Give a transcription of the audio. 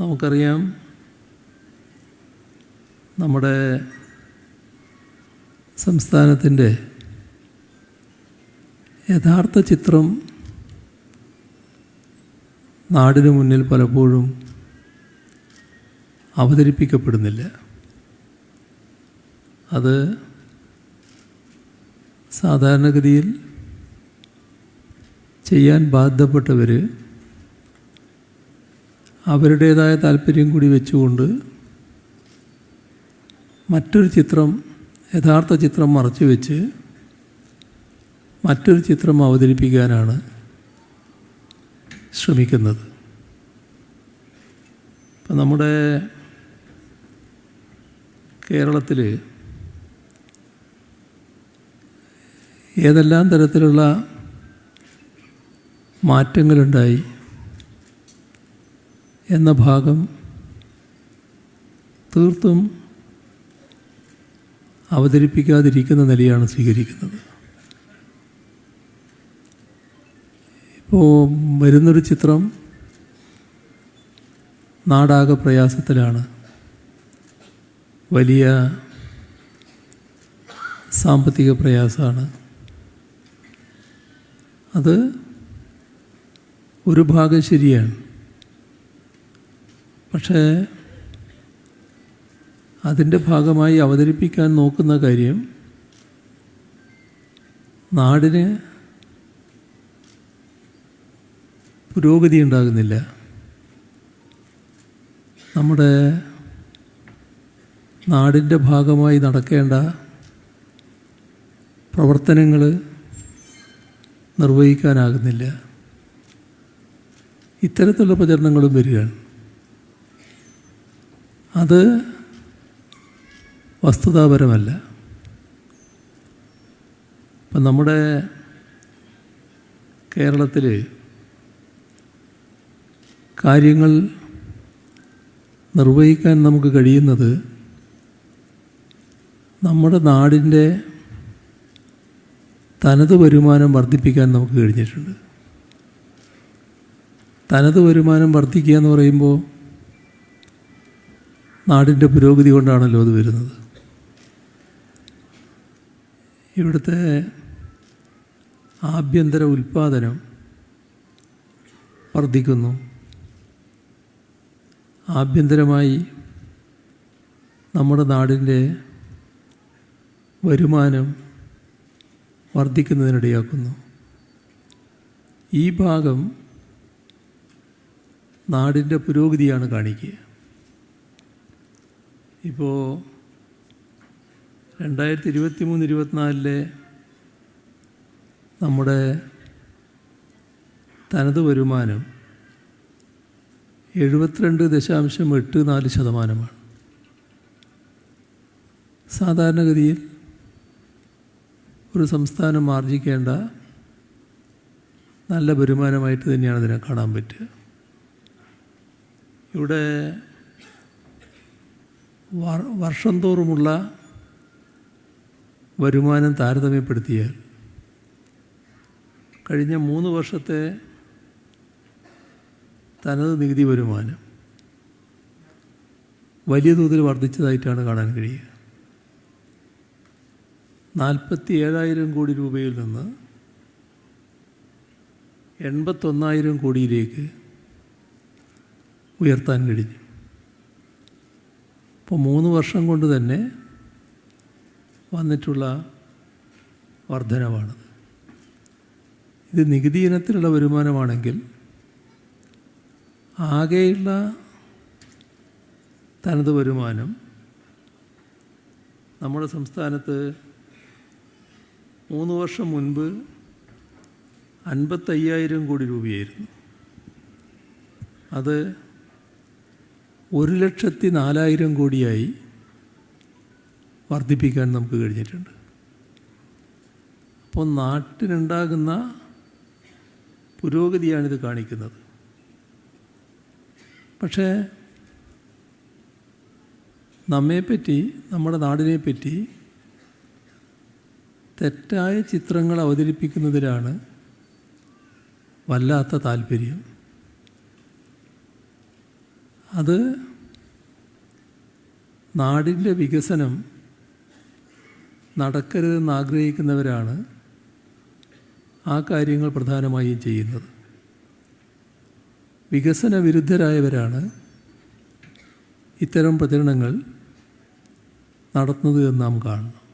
നമുക്കറിയാം നമ്മുടെ സംസ്ഥാനത്തിന്റെ യഥാർത്ഥ ചിത്രം നാടിനു മുന്നിൽ പലപ്പോഴും അവതരിപ്പിക്കപ്പെടുന്നില്ല. അത് സാധാരണഗതിയിൽ ചെയ്യാൻ ബാധ്യപ്പെട്ടവർ അവരുടേതായ താല്പര്യം കൂടി വെച്ചുകൊണ്ട് മറ്റൊരു ചിത്രം യഥാർത്ഥ ചിത്രം മറച്ചു വെച്ച് മറ്റൊരു ചിത്രം അവതരിപ്പിക്കാനാണ് ശ്രമിക്കുന്നത്. ഇപ്പം നമ്മുടെ കേരളത്തിൽ ഏതെല്ലാം തരത്തിലുള്ള മാറ്റങ്ങളുണ്ടായി എന്ന ഭാഗം തീർത്തും അവതരിപ്പിക്കാതിരിക്കുന്ന നിലയാണ് സ്വീകരിക്കുന്നത്. ഇപ്പോൾ വരുന്നൊരു ചിത്രം നാടാകെ പ്രയാസത്തിലാണ്. വലിയ സാമ്പത്തിക പ്രയാസമാണ് അത് ഒരു ഭാഗം ശരിയാണ്. പക്ഷേ അതിന്റെ ഭാഗമായി അവതരിപ്പിക്കാൻ നോക്കുന്ന കാര്യം നാടിന് പുരോഗതി ഉണ്ടാകുന്നില്ല. നമ്മുടെ നാടിന്റെ ഭാഗമായി നടക്കേണ്ട പ്രവർത്തനങ്ങൾ നിർവഹിക്കാനാകുന്നില്ല. ഇത്തരത്തിലുള്ള പ്രചരണങ്ങളും വരികയാണ്. അത് വസ്തുതാപരമല്ല. ഇപ്പം നമ്മുടെ കേരളത്തിൽ കാര്യങ്ങൾ നിർവഹിക്കാൻ നമുക്ക് കഴിയുന്നത് നമ്മുടെ നാടിന്റെ തനത് വരുമാനം വർദ്ധിപ്പിക്കാൻ നമുക്ക് കഴിഞ്ഞിട്ടുണ്ട്. തനത് വരുമാനം വർദ്ധിക്കുക എന്ന് പറയുമ്പോൾ നാടിന്റെ പുരോഗതി കൊണ്ടാണല്ലോ അത് വരുന്നത്. ഇവിടുത്തെ ആഭ്യന്തര ഉൽപ്പാദനം വർദ്ധിക്കുന്നു. ആഭ്യന്തരമായി നമ്മുടെ നാടിന്റെ വരുമാനം വർദ്ധിക്കുന്നതിനിടയാക്കുന്നു. ഈ ഭാഗം നാടിന്റെ പുരോഗതിയാണ് കാണിക്കുക. ഇപ്പോൾ രണ്ടായിരത്തി ഇരുപത്തി മൂന്ന് ഇരുപത്തിനാലിലെ നമ്മുടെ തനത് വരുമാനം എഴുപത്തിരണ്ട് ദശാംശം എട്ട് നാല് ശതമാനമാണ്. സാധാരണഗതിയിൽ ഒരു സംസ്ഥാനം ആർജിക്കേണ്ട നല്ല വരുമാനമായിട്ട് തന്നെയാണ് ഇതിനെ കാണാൻ പറ്റുക. ഇവിടെ വർഷം തോറുമുള്ള വരുമാനം താരതമ്യപ്പെടുത്തിയാൽ കഴിഞ്ഞ മൂന്ന് വർഷത്തെ തനത് നികുതി വരുമാനം വലിയ തോതിൽ വർദ്ധിച്ചതായിട്ടാണ് കാണാൻ കഴിയുക. നാൽപ്പത്തി ഏഴായിരം കോടി രൂപയിൽ നിന്ന് എൺപത്തൊന്നായിരം കോടിയിലേക്ക് ഉയർത്താൻ കഴിഞ്ഞു. ഇപ്പോൾ മൂന്ന് വർഷം കൊണ്ട് തന്നെ വന്നിട്ടുള്ള വർധനവാണത്. ഇത് നികുതി ഇനത്തിലുള്ള വരുമാനമാണെങ്കിൽ ആകെയുള്ള തനത് വരുമാനം നമ്മുടെ സംസ്ഥാനത്ത് മൂന്ന് വർഷം മുൻപ് അൻപത്തയ്യായിരം കോടി രൂപയായിരുന്നു. അത് ഒരു ലക്ഷത്തി നാലായിരം കോടിയായി വർദ്ധിപ്പിക്കാൻ നമുക്ക് കഴിഞ്ഞിട്ടുണ്ട്. അപ്പോൾ നാട്ടിനുണ്ടാകുന്ന പുരോഗതിയാണിത് കാണിക്കുന്നത്. പക്ഷേ നമ്മെപ്പറ്റി നമ്മുടെ നാടിനെപ്പറ്റി തെറ്റായ ചിത്രങ്ങൾ അവതരിപ്പിക്കുന്നതിലാണ് വല്ലാത്ത താല്പര്യം. അത് നാടിന്റെ വികസനം നടക്കരുതെന്ന് ആഗ്രഹിക്കുന്നവരാണ് ആ കാര്യങ്ങൾ പ്രധാനമായും ചെയ്യുന്നത്. വികസന വിരുദ്ധരായവരാണ് ഇത്തരം പ്രചരണങ്ങൾ നടത്തുന്നത് എന്ന് നാം കാണുന്നു.